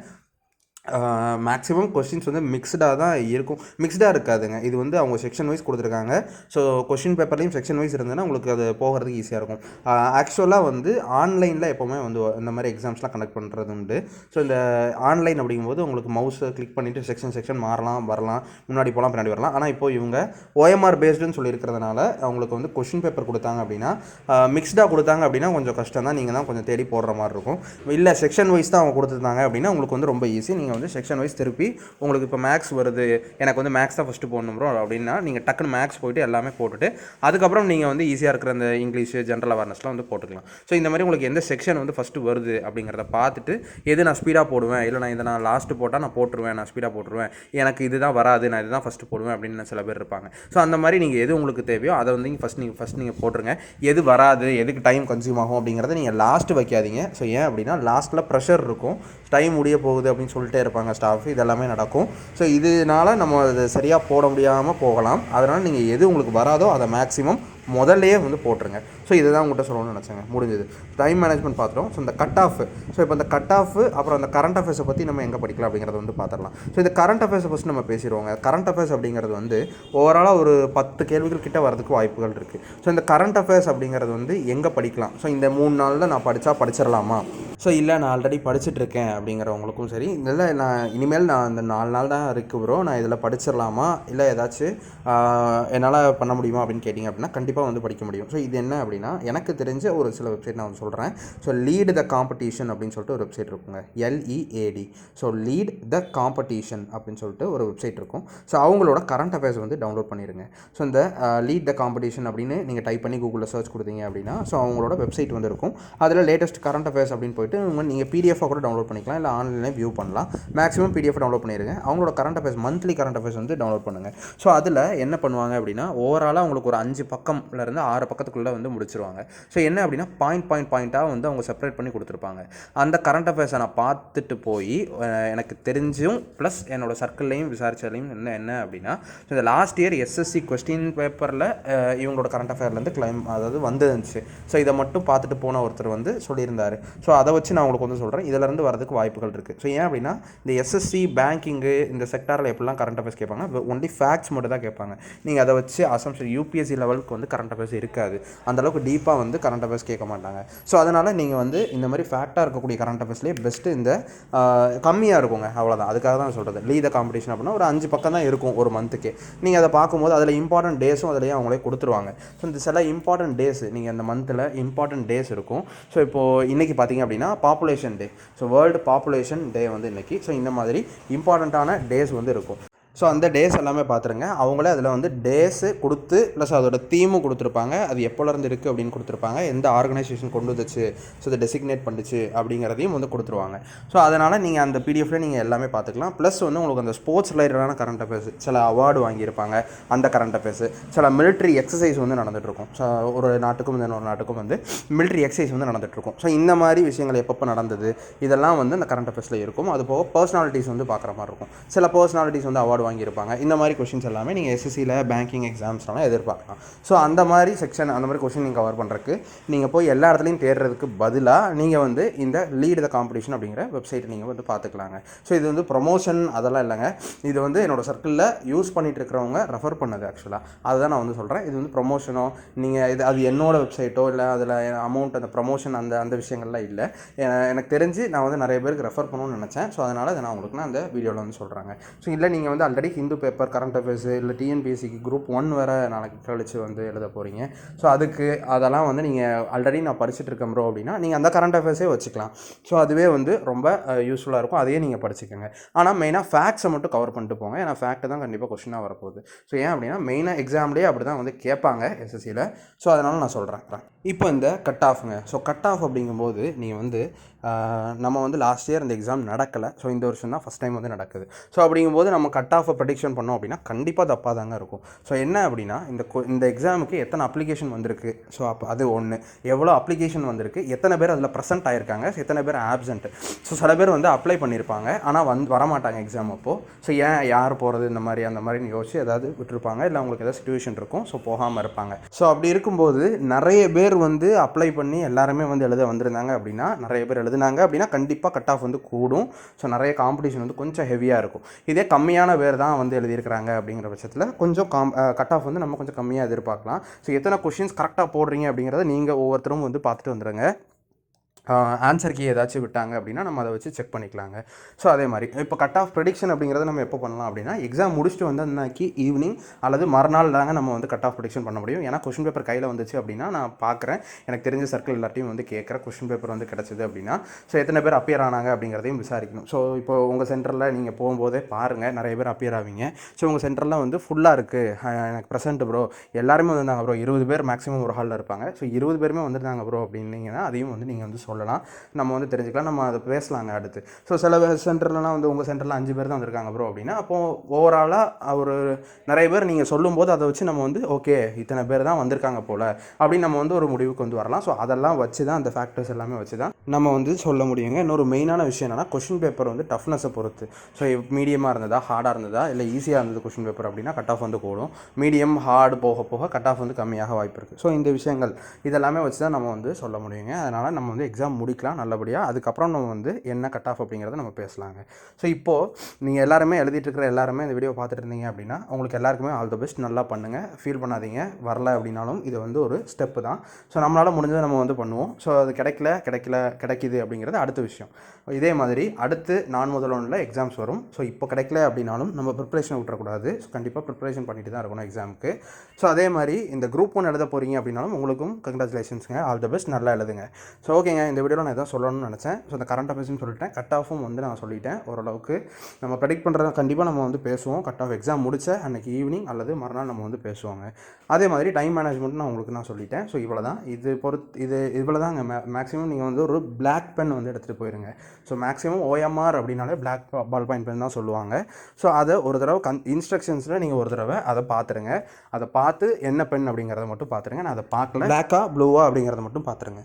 மேக்ஸிமம் கொஷின்ஸ் வந்து மிக்ஸ்டாக தான் இருக்கும். மிக்ஸ்டாக இருக்காதுங்க. இது வந்து அவங்க செக்ஷன் வைஸ் கொடுத்துருக்காங்க. ஸோ கொஷின் பேப்பர்லேயும் செக்ஷன் வைஸ் இருந்ததுன்னா உங்களுக்கு அது போகிறதுக்கு ஈஸியாக இருக்கும். ஆக்சுவலாக வந்து ஆன்லைனில் எப்போவுமே வந்து இந்த மாதிரி எக்ஸாம்ஸ்லாம் கண்டக்ட் பண்ணுறது உண்டு. ஸோ இந்த ஆன்லைன் அப்படிங்கும்போது உங்களுக்கு மவுஸை கிளிக் பண்ணிவிட்டு செக்ஷன் செக்ஷன் மாறலாம் வரலாம். முன்னாடி போகலாம் பின்னாடி வரலாம். ஆனால் இப்போ இவங்க ஓஎம்ஆர் பேஸ்டுன்னு சொல்லியிருக்கிறதுனால அவங்களுக்கு வந்து கொஷின் பேப்பர் கொடுத்தாங்க அப்படின்னா மிக்ஸ்டாக கொடுத்தாங்க அப்படின்னா கொஞ்சம் கஷ்டம் தான் நீங்கள் தான் கொஞ்சம் தேடி போடுற மாதிரி இருக்கும். இல்லை செக்ஷன் வைஸ் தான் அவங்க கொடுத்துருந்தாங்க அப்படின்னா உங்களுக்கு வந்து ரொம்ப ஈஸி நீங்கள் வந்து செக்ஷன் வைஸ் திருப்பி உங்களுக்கு இப்போ மேக்ஸ் வருது. எனக்கு வந்து மேக்ஸ் தான் ஃபஸ்ட்டு போடணும் ப்ரோ அப்படின்னா நீங்கள் டக்குன்னு மேக்ஸ் போயிட்டு எல்லாமே போட்டுட்டு அதுக்கப்புறம் நீங்கள் வந்து ஈஸியாக இருக்கிற அந்த இங்கிலீஷ் ஜென்ரல் அவேர்னஸ்லாம் வந்து போட்டுக்கலாம். ஸோ இந்த மாதிரி உங்களுக்கு எந்த செக்ஷன் வந்து ஃபஸ்ட்டு வருது அப்படிங்கிறத பார்த்துட்டு எது நான் ஸ்பீடாக போடுவேன்? இல்லை நான் இதை நான் லாஸ்ட்டு போட்டால் நான் போட்டுருவேன் நான் ஸ்பீடாக போட்டுருவேன். எனக்கு இதுதான் வராது நான் இதுதான் ஃபஸ்ட்டு போடுவேன் அப்படின்னு சில பேர் இருப்பாங்க. ஸோ அந்த மாதிரி நீங்கள் எது உங்களுக்கு தேவையோ அதை வந்து ஃபஸ்ட் நீங்கள் ஃபஸ்ட் நீங்கள் போட்டுருங்க. எது வராது எதுக்கு டைம் கன்சியூம் ஆகும் அப்படிங்கிறத நீங்கள் லாஸ்ட்டு வைக்காதீங்க. ஸோ ஏன் அப்படின்னா லாஸ்ட்டில் ப்ரெஷர் இருக்கும். டைம் முடிய போகுது அப்படின்னு சொல்லிட்டு இருப்பாங்க ஸ்டாஃப் இதெல்லாமே நடக்கும். ஸோ இதனால் நம்ம அதை சரியாக போட முடியாமல் போகலாம். அதனால் நீங்கள் எது உங்களுக்கு வராதோ அதை மேக்ஸிமம் முதல்லையே வந்து போட்டுருங்க. ஸோ இதுதான் உங்கள்கிட்ட சொல்லணும்னு நினச்சேங்க. முடிஞ்சது. டைம் மேனேஜ்மெண்ட் பார்த்துரும் ஸோ இந்த கட் ஆஃப் ஸோ இப்போ இந்த கட் ஆஃப் அப்புறம் அந்த கரண்ட் அஃபேர்ஸை பற்றி நம்ம எங்கே படிக்கலாம் அப்படிங்கிறத வந்து பார்த்துடலாம் ஸோ இந்த கரண்ட் அஃபேர்ஸை ஃபஸ்ட் நம்ம பேசிடுவோங்க. கரண்ட் அஃபேர்ஸ் அப்படிங்கிறது வந்து ஓவராலாக ஒரு பத்து கேள்விகள் கிட்ட வரதுக்கு வாய்ப்புகள் இருக்குது ஸோ இந்த கரண்ட் அஃபேர்ஸ் அப்படிங்கிறது வந்து எங்கே படிக்கலாம்? ஸோ இந்த மூணு நாளில் நான் படித்தா படிச்சிடலாமா? ஸோ இல்லை நான் ஆல்ரெடி படிச்சுட்டு இருக்கேன் அப்படிங்கிறவங்களுக்கும் சரி. இல்லை நான் இனிமேல் நான் இந்த நாலு நாள் தான் இருக்கு ப்ரோ நான் இதில் படிச்சிடலாமா? இல்லை ஏதாச்சும் என்னால் பண்ண முடியுமா அப்படின்னு கேட்டிங்க அப்படின்னா கண்டிப்பாக கண்டிப்பாக வந்து படிக்க முடியும். ஸோ இது என்ன அப்படின்னா எனக்கு தெரிஞ்ச ஒரு சில வெப்சைட் நான் வந்து சொல்கிறேன் ஸோ லீட் த காம்படிஷன் அப்படின்னு சொல்லிட்டு ஒரு வெப்சைட் இருக்குங்க. L E A D so lead the competition அப்படின்னு சொல்லிட்டு ஒரு வெப்சைட் இருக்கும். ஸோ அவங்களோட கரண்ட் அஃபேர்ஸ் வந்து டவுன்லோட் பண்ணிடுங்க. ஸோ இந்த லீட் த காம்படிஷன் அப்படின்னு நீங்கள் டைப் பண்ணி கூகுளில் சர்ச் கொடுத்தீங்க அப்படின்னா ஸோ அவங்களோட வெப்சைட் வந்து இருக்கும். அதில் லேட்டஸ்ட் கரண்ட் அஃபேர்ஸ் அப்படின்னு போயிட்டு உங்க நீங்கள் பிடிஎஃபாக கூட டவுன்லோட் பண்ணிக்கலாம். இல்லை ஆன்லைனில் வியூ பண்ணலாம். மேக்ஸிமம் பிடிஎஃப் டவுன்லோட் பண்ணிடுங்க. அவங்களோட current affairs monthly current affairs வந்து டவுன்லோட் பண்ணுங்கள் ஸோ அதில் என்ன பண்ணுவாங்க அப்படின்னா ஓவராலாக உங்களுக்கு ஒரு அஞ்சு பக்கம் பக்கம்லேருந்து ஆறு பக்கத்துக்குள்ளே வந்து முடிச்சிருவாங்க. ஸோ என்ன அப்படின்னா பாயிண்ட் பாயிண்ட் பாயிண்ட்டாக வந்து அவங்க செப்பரேட் பண்ணி கொடுத்துருப்பாங்க. அந்த கரண்ட் அஃபேர்ஸை நான் பார்த்துட்டு போய் எனக்கு தெரிஞ்சும் ப்ளஸ் என்னோடய சர்க்கிள்லையும் விசாரிச்சதுலையும் என்ன என்ன அப்படின்னா ஸோ இந்த லாஸ்ட் இயர் எஸ்எஸ்சி கொஸ்டின் பேப்பரில் இவங்களோட கரண்ட் அஃபேர்லேருந்து கிளைம் அதாவது வந்துருந்துச்சு ஸோ இதை மட்டும் பார்த்துட்டு போன ஒருத்தர் வந்து சொல்லியிருந்தார். ஸோ அதை வச்சு நான் உங்களுக்கு வந்து சொல்கிறேன் இதிலேருந்து வரதுக்கு வாய்ப்புகள் இருக்குது ஸோ ஏன் அப்படின்னா இந்த எஸ்எஸ்சி பேங்கிங்கு இந்த செக்டாரில் எப்படிலாம் கரண்ட் அஃபேர்ஸ் கேட்பாங்க ஒன்லி ஃபேக்ட்ஸ் மட்டும் தான் கேட்பாங்க. நீங்கள் அதை வச்சு அசம்ஷன் யூபிஎஸ்சி லெவலுக்கு வந்து கரண்ட் அஃபேர்ஸ் இருக்காது. அந்தளவுக்கு டீப்பாக வந்து கரண்ட் அஃபேர்ஸ் கேட்க மாட்டாங்க. ஸோ அதனால் நீங்கள் வந்து இந்த மாதிரி ஃபேட்டாக இருக்கக்கூடிய கரண்ட் அஃபேர்ஸ்லேயே பெஸ்ட்டு இந்த கம்மியாக இருக்குங்க. அவ்வளோதான் அதுக்காக தான் சொல்கிறது லீத காம்படிஷன் அப்படின்னா ஒரு அஞ்சு பக்கம் தான் இருக்கும் ஒரு மந்த்துக்கு நீங்கள் அதை பார்க்கும்போது அதில் இம்பார்ட்டன்ட் டேஸும் அதிலேயே அவங்களே கொடுத்துருவாங்க. ஸோ இந்த சில இம்பார்ட்டன்ட் டேஸ் நீங்கள் அந்த மந்தில் இம்பார்ட்டன்ட் டேஸ் இருக்கும். ஸோ இப்போது இன்றைக்கி பார்த்தீங்க அப்படின்னா population day so world population day வந்து இன்றைக்கி ஸோ இந்த மாதிரி இம்பார்ட்டண்ட்டான டேஸ் வந்து இருக்கும். ஸோ அந்த டேஸ் எல்லாமே பார்த்துருங்க. அவங்களே அதில் வந்து டேஸு கொடுத்து ப்ளஸ் அதோட தீமும் கொடுத்துருப்பாங்க. அது எப்போலேருந்து இருக்குது அப்படின்னு கொடுத்துருப்பாங்க. எந்த ஆர்கனைசேஷன் கொண்டு வந்துச்சு ஸோ இதை டெசிக்னேட் பண்ணுச்சு அப்படிங்கிறதையும் வந்து கொடுத்துருவாங்க. ஸோ அதனால் நீங்கள் அந்த பிடிஎஃப்ல நீங்கள் எல்லாமே பார்த்துக்கலாம். ப்ளஸ் வந்து உங்களுக்கு அந்த ஸ்போர்ட்ஸ் ரிலேட்டடான கரண்ட் அஃபேர்ஸ் சில அவார்டு வாங்கியிருப்பாங்க அந்த கரண்ட் அஃபேர்ஸ் சில மிலிட்ரி எக்ஸசைஸ் வந்து நடந்துகிட்ருக்கும் ஸோ ஒரு நாட்டுக்கும் இன்னொரு நாட்டுக்கும் வந்து மிலிட்ரி எக்ஸசைஸ் வந்து நடந்துகிட்ருக்கும் ஸோ இந்த மாதிரி விஷயங்கள் எப்பப்போ நடந்தது இதெல்லாம் வந்து அந்த கரண்ட் அஃபேர்ஸில் இருக்கும். அது போக பர்சனாலிட்டிஸ் வந்து பார்க்குற மாதிரி இருக்கும். சில பர்சனாலிட்டிஸ் வந்து அவார்டு வாங்கியிருப்பாங்க. இந்த மாதிரி கொஷின்ஸ் எல்லாமே நீங்கள் எஸ்எஸ்சியில் பேங்கிங் எக்ஸாம்ஸ்லாம் எதிர்பார்க்கலாம். ஸோ அந்த மாதிரி செக்ஷன் அந்த மாதிரி கொஷின் நீங்கள் கவர் பண்ணுறதுக்கு நீங்கள் போய் எல்லா இடத்துலையும் தேடுறதுக்கு பதிலாக நீங்கள் வந்து இந்த லீட் த காம்படிஷன் அப்படிங்கிற வெப்சைட்டை நீங்கள் வந்து பார்த்துக்கலாங்க. ஸோ இது வந்து ப்ரொமோஷன் அதெல்லாம் இல்லைங்க. இது வந்து என்னோட சர்க்கிளில் யூஸ் பண்ணிகிட்டு இருக்கிறவங்க ரெஃபர் பண்ணது ஆக்சுவலாக அதுதான் நான் வந்து சொல்கிறேன் இது வந்து ப்ரொமோஷனோ நீங்கள் இது அது என்னோடய வெப்சைட்டோ இல்லை அதில் அமௌண்ட் அந்த ப்ரொமோஷன் அந்த அந்த விஷயங்கள்லாம் இல்லை. எனக்கு தெரிஞ்சு நான் வந்து நிறைய பேருக்கு ரெஃபர் பண்ணணும்னு நினச்சேன். ஸோ அதனால் அதை நான் உங்களுக்கு நான் அந்த வீடியோவில் வந்து சொல்கிறாங்க ஸோ இல்லை நீங்கள் வந்து already Hindu paper current affairs இல்லை டிஎன்பிஎஸ்சிக்கு குரூப் ஒன் வேறு நாளைக்கு கழிச்சு வந்து எழுத போகிறீங்க ஸோ அதுக்கு அதெல்லாம் வந்து நீங்கள் ஆல்ரெடி நான் படிச்சுட்டு இருக்கேன் ப்ரோ அப்படின்னா நீங்கள் அந்த கரண்ட் அஃபேர்ஸே வச்சுக்கலாம். ஸோ அதுவே வந்து ரொம்ப யூஸ்ஃபுல்லாக இருக்கும். அதையே நீங்கள் படிச்சுக்கோங்க. ஆனால் மெயினாக ஃபேக்ட்ஸை மட்டும் கவர் பண்ணிட்டு போங்க. ஏன்னா ஃபேக்ட் தான் கண்டிப்பாக கொஷினாக வரப்போகுது. ஸோ ஏன் அப்படின்னா மெயினாக எக்ஸாம்லேயே அப்படி தான் வந்து கேட்பாங்க எஸ்எஸ்சியில் ஸோ அதனால் நான் சொல்கிறேன் இப்போ இந்த கட் ஆஃப்ங்க ஸோ கட் ஆஃப் அப்படிங்கும்போது நீங்கள் வந்து நம்ம வந்து லாஸ்ட் இயர் இந்த எக்ஸாம் நடக்கலை. ஸோ இந்த வருஷம் தான் ஃபஸ்ட் டைம் வந்து நடக்குது. ஸோ அப்படிங்கும்போது நம்ம கட் ஆஃப் ப்ரெடிக்ஷன் பண்ணோம் அப்படின்னா கண்டிப்பாக தப்பாக தாங்க இருக்கும். ஸோ என்ன அப்படின்னா இந்த இந்த எக்ஸாமுக்கு எத்தனை அப்ளிகேஷன் வந்திருக்கு? ஸோ அப்போ அது ஒன்று எவ்வளோ அப்ளிகேஷன் வந்திருக்கு? எத்தனை பேர் அதில் ப்ரெசென்ட் ஆயிருக்காங்க? ஸோ எத்தனை பேர் ஆப்சென்ட் ஸோ சில பேர் வந்து அப்ளை பண்ணியிருப்பாங்க ஆனால் வந்து வரமாட்டாங்க எக்ஸாம் அப்போது ஸோ ஏன் யார் போகிறது இந்த மாதிரி அந்த மாதிரின்னு யோசிச்சு ஏதாவது விட்டுருப்பாங்க? இல்லை அவங்களுக்கு ஏதாவது சுச்சுவேஷன் இருக்கும் ஸோ போகாமல் இருப்பாங்க. ஸோ அப்படி இருக்கும்போது நிறைய பேர் வந்து அப்ளை பண்ணி எல்லாருமே வந்து எழுத வந்திருந்தாங்க அப்படின்னா நிறைய பேர் எழுதுனாங்க அப்படின்னா கண்டிப்பாக கட் ஆஃப் வந்து கூடும். ஸோ நிறைய காம்படிஷன் வந்து கொஞ்சம் ஹெவியாக இருக்கும். இதே கம்மியான பேர் தான் வந்து எழுதியிருக்கிறாங்க அப்படிங்கிற பட்சத்தில் கொஞ்சம் காம் கட் ஆஃப் வந்து நம்ம கொஞ்சம் கம்மியாக எதிர்பார்க்கலாம். ஸோ எத்தனை கொஷின்ஸ் கரெக்டாக போடுறீங்க அப்படிங்கிறத நீங்கள் ஒவ்வொருத்தரும் வந்து பார்த்துட்டு வந்துடுங்க ஆன்சர் கீ ஏதாச்சும் விட்டாங்க அப்படின்னா நம்ம அதை வச்சு செக் பண்ணிக்கலாங்க. ஸோ அதே மாதிரி இப்போ கட் ஆஃப் ப்ரெடிக்ஷன் அப்படிங்கிறத நம்ம எப்போ பண்ணலாம் அப்படின்னா எக்ஸாம் முடிச்சுட்டு வந்து அன்னைக்கு ஈவினிங் அல்லது மறுநாள் தாங்க நம்ம வந்து கட் ஆஃப் ப்ரெடிக்ஷன் பண்ண முடியும். ஏன்னா கொஷின் பேப்பர் கையில் வந்துச்சு அப்படின்னா நான் பார்க்குறேன் எனக்கு தெரிஞ்ச சர்க்கிள் எல்லாத்தையும் வந்து கேட்குற கொஷின் பேப்பர் வந்து கிடச்சிது அப்படின்னா ஸோ எத்தனை பேர் அப்பியர் ஆனாங்க அப்படிங்கிறதையும் விசாரிக்கணும். ஸோ இப்போ உங்கள் சென்டரில் நீங்கள் போகும்போதே பாருங்கள் நிறைய பேர் அப்பியர் ஆவீங்க. ஸோ உங்கள் சென்டரில் வந்து ஃபுல்லாக இருக்குது எனக்கு ப்ரெசென்ட் ப்ரோ எல்லாருமே வந்திருந்தாங்க ப்ரோ இருபது பேர் மேக்ஸிமம் ஒரு ஹாலில் இருப்பாங்க. ஸோ இருபது பேருமே வந்திருந்தாங்க ப்ரோ அப்படின்னீங்கன்னா அதையும் வந்து நீங்கள் வந்து சொல்லலாம். நம்ம வந்து தெரிஞ்சுக்கலாம். நம்ம அதை பேசலாங்க அடுத்து. ஸோ சில சென்டர்லலாம் வந்து உங்கள் சென்டரில் அஞ்சு பேர் தான் வந்திருக்காங்க ப்ரோ அப்படின்னா அப்போது ஓவராலாக ஒரு நிறைய பேர் நீங்கள் சொல்லும்போது அதை வச்சு நம்ம வந்து ஓகே இத்தனை பேர் தான் வந்திருக்காங்க போல் அப்படின்னு நம்ம வந்து ஒரு முடிவுக்கு வந்து வரலாம். ஸோ அதெல்லாம் வச்சு தான் அந்த ஃபேக்டர்ஸ் எல்லாமே வச்சு தான் நம்ம வந்து சொல்ல முடியுங்க. இன்னொரு மெயினான விஷயம் என்னன்னா கொஷின் பேப்பர் வந்து டஃப்னஸை பொறுத்து. ஸோ மீடியமாக இருந்ததா ஹார்டாக இருந்ததா இல்லை ஈஸியாக இருந்தது கொஷின் பேப்பர் அப்படின்னா கட் ஆஃப் வந்து கூடும். மீடியம் ஹார்டு போக போக கட் ஆஃப் வந்து கம்மியாக வாய்ப்பு இருக்குது ஸோ இந்த விஷயங்கள் இதெல்லாமே வச்சு தான் நம்ம வந்து சொல்ல முடியுங்க. அதனால் நம்ம வந்து எக்ஸாம் எக்ஸாம் முடிக்கலாம் நல்லபடியாக அதுக்கப்புறம் நம்ம வந்து என்ன கட் ஆஃப் அப்படிங்கிறத நம்ம பேசலாங்க. ஸோ இப்போது நீங்கள் எல்லாருமே எழுதிட்டு இருக்கிற எல்லாருமே இந்த வீடியோ பார்த்துட்டு இருந்தீங்க அப்படின்னா உங்களுக்கு எல்லாருக்குமே ஆல் த பெஸ்ட் நல்லா பண்ணுங்கள் ஃபீல் பண்ணாதீங்க. வரல அப்படின்னாலும் இது வந்து ஒரு ஸ்டெப்பு தான். ஸோ நம்மளால் முடிஞ்சதை நம்ம வந்து பண்ணுவோம். ஸோ அது கிடைக்கல கிடைக்கல கிடைக்கிது அப்படிங்கிறது அடுத்த விஷயம். இதே மாதிரி அடுத்து நான் முதல் ஒன்றில் எக்ஸாம்ஸ் வரும். ஸோ இப்போ கிடைக்கல அப்படின்னாலும் நம்ம ப்ரிப்பரேஷன் விட்டுறக்கூடாது. ஸோ கண்டிப்பாக ப்ரிப்பரேஷன் பண்ணிட்டு தான் இருக்கணும் எக்ஸாமுக்கு ஸோ அதே மாதிரி இந்த குரூப் ஒன் எழுத போகிறீங்க அப்படின்னாலும் உங்களுக்கும் கங்க்ராச்சுலேஷன்ஸுங்க ஆல் த பெஸ்ட் நல்லா எழுதுங்க. ஸோ ஓகேங்க இந்த வீடியோவில் நான் எதாவது சொல்லணும்னு நினச்சேன். ஸோ அந்த கரண்ட் அஃபேர்ஸ்னு சொல்லிட்டேன். கட் ஆஃபும் வந்து நான் சொல்லிட்டேன். ஓரளவுக்கு நம்ம ப்ரெடிக்ட் பண்ணுறத கண்டிப்பாக நம்ம வந்து பேசுவோம். கட் ஆஃப் எக்ஸாம் முடிச்ச அன்னைக்கு ஈவினிங் அல்லது மறுநாள் நம்ம வந்து பேசுவாங்க. அதே மாதிரி டைம் மேனேஜ்மெண்ட் நான் உங்களுக்கு நான் சொல்லிட்டேன். ஸோ இவ்வளோ தான் இது பொறுத்து இது இவ்வளோ தாங்க மே மேக்ஸிமம் நீங்கள் வந்து ஒரு பிளாக் பென் வந்து எடுத்துகிட்டு போயிருங்க. ஸோ மேக்ஸிமம் ஓஎம்ஆர் அப்படின்னாலே பிளாக் பால் பாயிண்ட் பென் தான் சொல்லுவாங்க. ஸோ அதை ஒரு தடவை கன் இன்ஸ்ட்ரக்ஷன்ஸில் நீங்கள் ஒரு தடவை அதை பார்த்துருங்க அதை பார்த்து என்ன பென் அப்படிங்கிறத மட்டும் பார்த்துருங்க நான் அதை பார்க்கல. பிளாக்கா ப்ளூவா அப்படிங்கிறத மட்டும் பார்த்துருங்க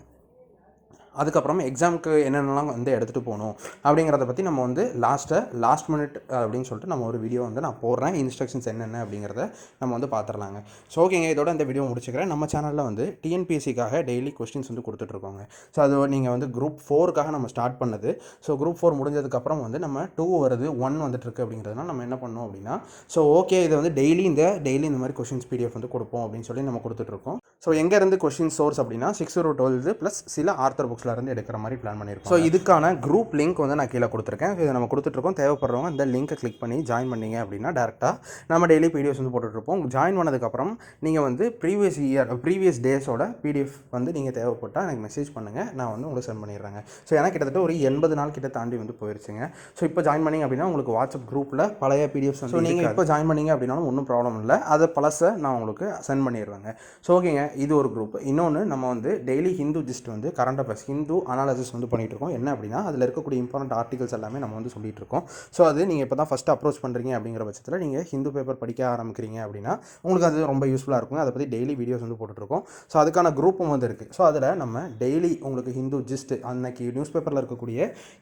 அதுக்கப்புறம் எக்ஸாமுக்கு என்னென்னலாம் வந்து எடுத்துகிட்டு போகணும் அப்படிங்கிறத பற்றி நம்ம வந்து லாஸ்ட்டை லாஸ்ட் மினிட் அப்படின்னு சொல்லிட்டு நம்ம ஒரு வீடியோ வந்து நான் போடுறேன். இன்ஸ்ட்ரக்ஷன்ஸ் என்னென்ன அப்படிங்கிறத நம்ம வந்து பார்த்துடலாங்க ஸோ ஓகேங்க இதோட இந்த வீடியோ முடிச்சுக்கிறேன். நம்ம சேனலில் வந்து டிஎன்பிஎஸ்சிக்காக டெய்லி கொஸ்டின்ஸ் வந்து கொடுத்துட்ருக்கோங்க ஸோ அது நீங்கள் வந்து குரூப் ஃபோருக்காக நம்ம ஸ்டார்ட் பண்ணது. ஸோ குரூப் ஃபோர் முடிஞ்சதுக்கப்புறம் வந்து நம்ம டூ வருது ஒன் வந்துட்டுருக்கு அப்படிங்கிறதுனால நம்ம என்ன பண்ணோம் அப்படின்னா ஸோ ஓகே இதை வந்து டெய்லி இந்த டெய்லி இந்த மாதிரி கொஷின்ஸ் பிடிஎஃப் வந்து கொடுப்போம் அப்படின்னு சொல்லி நம்ம கொடுத்துட்ருக்கோம் ஸோ எங்கேருந்து கொஷின் சோர்ஸ் அப்படின்னா சிக்ஸ் ஒரு டுவெல்த்து ப்ளஸ் சில ஆர்த்தர் புக்ஸ் இருந்து எடுக்கிற மாதிரி பிளான் பண்ணியிருக்கோம் ஸோ இதுக்கான குரூப் லிங்க் வந்து நான் கீழே கொடுத்துருக்கேன். இதை நம்ம கொடுத்துட்ருக்கோம். தேவைப்படுறவங்க இந்த லிங்கை கிளிக் பண்ணி ஜாயின் பண்ணீங்க அப்படின்னா டேரெக்டாக நம்ம டெய்லி பிடிஎஃப் வந்து போட்டுட்ருப்போம். ஜாயின் பண்ணதுக்கப்புறம் நீங்கள் வந்து ப்ரீவியஸ் இயர் ப்ரீவியஸ் டேஸோட பிடிஎஃப் வந்து நீங்கள் தேவைப்பட்டால் எனக்கு மெசேஜ் பண்ணுங்கள் நான் வந்து உங்களுக்கு சென்ட் பண்ணிடுறேங்க. ஸோ எனக்கு கிட்டத்தட்ட ஒரு எண்பது நாள் கிட்ட தாண்டி வந்து போயிருச்சுங்க. ஸோ இப்போ ஜாயின் பண்ணீங்க அப்படின்னா உங்களுக்கு வாட்ஸ்அப் குரூப்பில் பழைய பிடிஎஃப்ஸ் வந்து நீங்கள் இப்போ ஜாயின் பண்ணீங்க அப்படின்னாலும் ஒன்றும் ப்ராப்ளம் இல்லை. அதை பழசை நான் உங்களுக்கு சென்ட் பண்ணிடுவேங்க ஸோ ஓகேங்க இது ஒரு குரூப் இன்னொன்று நம்ம வந்து டெய்லி ஹிந்து ஜிஸ்ட் வந்து கரண்ட் அஃபேர்ஸ் ஹிந்து அனாலிசிஸ் வந்து பண்ணிகிட்டு இருக்கோம் என்ன அப்படின்னா அதில் இருக்கக்கூடிய இம்பார்ட்டன்ட் ஆர்டிகல்ஸ் எல்லாமே நம்ம வந்து சொல்லிட்டு இருக்கோம் ஸோ அது நீங்கள் இப்போ தான் ஃபஸ்ட்டு அப்ரோச் பண்ணுறீங்க அப்படிங்கிற பட்சத்தில் நீங்கள் ஹிந்து பேப்பர் படிக்க ஆரம்பிக்கிறீங்க அப்படின்னா உங்களுக்கு அது ரொம்ப யூஸ்ஃபுல்லாக இருக்கும் அதை பற்றி டெய்லி வீடியோஸ் வந்து போட்டுட்ருக்கோம் ஸோ அதுக்கான குரூப்பும் வந்து இருக்குது ஸோ அதில் நம்ம டெய்லி உங்களுக்கு ஹிந்து ஜிஸ்ட் அன்னைக்கு நியூஸ் பேப்பரில் இருக்கக்கூடிய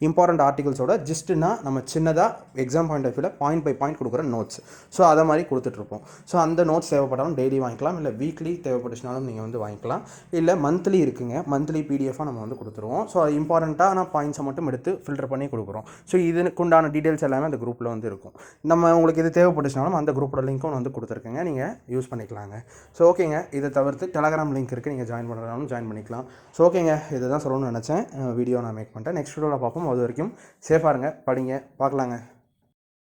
இம்பார்ட்டன்ட் ஆர்டிகல்ஸோட ஜிஸ்ட்னா நம்ம சின்னதாக எக்ஸாம் பாயிண்ட் ஆஃப் வியூவில் பாயிண்ட் பை பாயிண்ட் கொடுக்குற நோட்ஸ் ஸோ அதை மாதிரி கொடுத்துட்ருப்போம் ஸோ அந்த நோட்ஸ் தேவைப்பட்டாலும் டெய்லி வாங்கிக்கலாம். இல்லை வீக்லி தேவைப்பட்டுச்சுனாலும் நீங்கள் வந்து வாங்கிக்கலாம். இல்லை மந்த்லி இருக்குங்க. மந்த்லி பிடிஎஃபாக நம்ம வந்து கொடுத்துருவோம். ஸோ அது இம்பார்ட்டண்ட்டான பாயிண்ட்ஸை மட்டும் எடுத்து ஃபில்டர் பண்ணி கொடுக்குறோம். ஸோ இதுக்கு உண்டான டீட்டெயில்ஸ் எல்லாமே அந்த குரூப்பில் வந்து இருக்கும். நம்ம உங்களுக்கு இது தேவைப்பட்டுச்சுனாலும் அந்த குரூப்போட லிங்க்கும் வந்து கொடுத்துருக்கேங்க. நீங்கள் யூஸ் பண்ணிக்கலாங்க. ஸோ ஓகேங்க இதை தவிர்த்து டெலகிராம் லிங்க் இருக்குது நீங்கள் ஜாயின் பண்ணுறதாலும் ஜாயின் பண்ணிக்கலாம். ஸோ ஓகேங்க இதை தான் சொல்லணும்னு நினச்சேன். வீடியோ நான் மேக் பண்ணிட்டேன். நெக்ஸ்ட் வீடியோவில் பார்ப்போம். அது வரைக்கும் சேஃபாக இருங்க. படிங்க. பார்க்கலாங்க.